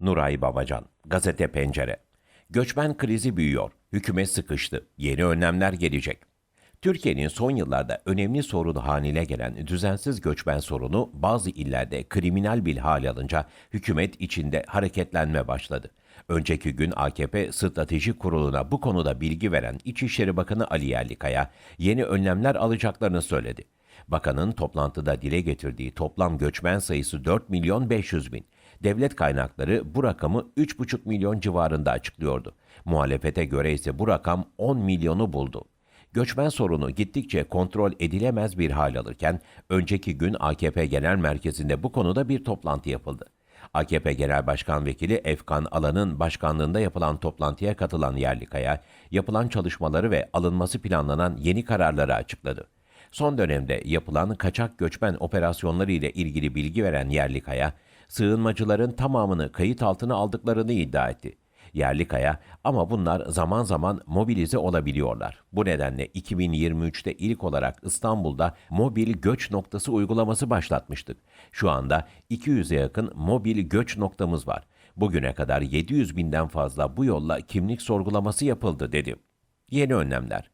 Nuray Babacan, Gazete Pencere. Göçmen krizi büyüyor, hükümet sıkıştı, yeni önlemler gelecek. Türkiye'nin son yıllarda önemli sorunu haline gelen düzensiz göçmen sorunu bazı illerde kriminal bir hal alınca hükümet içinde hareketlenme başladı. Önceki gün AKP Strateji Kurulu'na bu konuda bilgi veren İçişleri Bakanı Ali Yerlikaya yeni önlemler alacaklarını söyledi. Bakanın toplantıda dile getirdiği toplam göçmen sayısı 4 milyon 500 bin. Devlet kaynakları bu rakamı 3,5 milyon civarında açıklıyordu. Muhalefete göre ise bu rakam 10 milyonu buldu. Göçmen sorunu gittikçe kontrol edilemez bir hal alırken önceki gün AKP Genel Merkezi'nde bu konuda bir toplantı yapıldı. AKP Genel Başkan Vekili Efkan Alan'ın başkanlığında yapılan toplantıya katılan Yerlikaya, yapılan çalışmaları ve alınması planlanan yeni kararları açıkladı. Son dönemde yapılan kaçak göçmen operasyonları ile ilgili bilgi veren Yerlikaya, sığınmacıların tamamını kayıt altına aldıklarını iddia etti. Yerlikaya ama bunlar zaman zaman mobilize olabiliyorlar. Bu nedenle 2023'te ilk olarak İstanbul'da mobil göç noktası uygulaması başlatmıştık. Şu anda 200'e yakın mobil göç noktamız var. Bugüne kadar 700 binden fazla bu yolla kimlik sorgulaması yapıldı dedi. Yeni önlemler.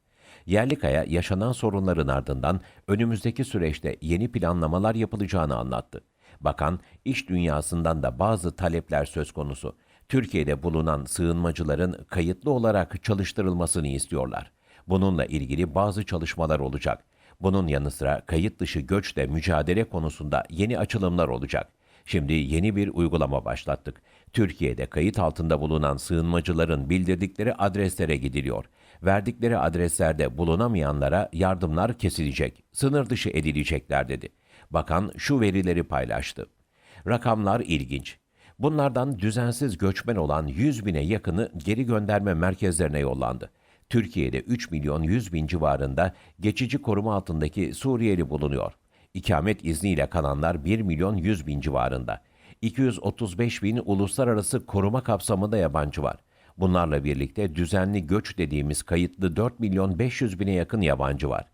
Yerlikaya yaşanan sorunların ardından önümüzdeki süreçte yeni planlamalar yapılacağını anlattı. Bakan, iş dünyasından da bazı talepler söz konusu. Türkiye'de bulunan sığınmacıların kayıtlı olarak çalıştırılmasını istiyorlar. Bununla ilgili bazı çalışmalar olacak. Bunun yanı sıra kayıt dışı göçle mücadele konusunda yeni açılımlar olacak. Şimdi yeni bir uygulama başlattık. Türkiye'de kayıt altında bulunan sığınmacıların bildirdikleri adreslere gidiliyor. Verdikleri adreslerde bulunamayanlara yardımlar kesilecek, sınır dışı edilecekler dedi. Bakan şu verileri paylaştı. Rakamlar ilginç. Bunlardan düzensiz göçmen olan 100 bine yakını geri gönderme merkezlerine yollandı. Türkiye'de 3 milyon 100 bin civarında geçici koruma altındaki Suriyeli bulunuyor. İkamet izniyle kalanlar 1 milyon 100 bin civarında. 235 bin uluslararası koruma kapsamında yabancı var. Bunlarla birlikte düzenli göç dediğimiz kayıtlı 4 milyon 500 bine yakın yabancı var.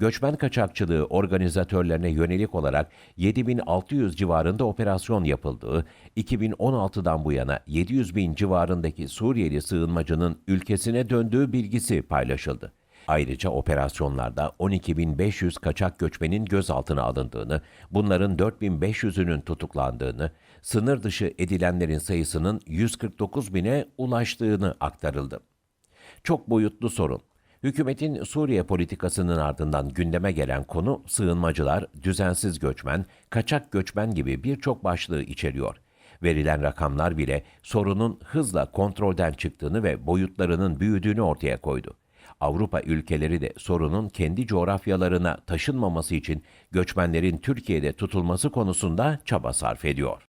Göçmen kaçakçılığı organizatörlerine yönelik olarak 7600 civarında operasyon yapıldığı, 2016'dan bu yana 700 bin civarındaki Suriyeli sığınmacının ülkesine döndüğü bilgisi paylaşıldı. Ayrıca operasyonlarda 12.500 kaçak göçmenin gözaltına alındığını, bunların 4.500'ünün tutuklandığını, sınır dışı edilenlerin sayısının 149 bine ulaştığını aktarıldı. Çok boyutlu sorun. Hükümetin Suriye politikasının ardından gündeme gelen konu sığınmacılar, düzensiz göçmen, kaçak göçmen gibi birçok başlığı içeriyor. Verilen rakamlar bile sorunun hızla kontrolden çıktığını ve boyutlarının büyüdüğünü ortaya koydu. Avrupa ülkeleri de sorunun kendi coğrafyalarına taşınmaması için göçmenlerin Türkiye'de tutulması konusunda çaba sarf ediyor.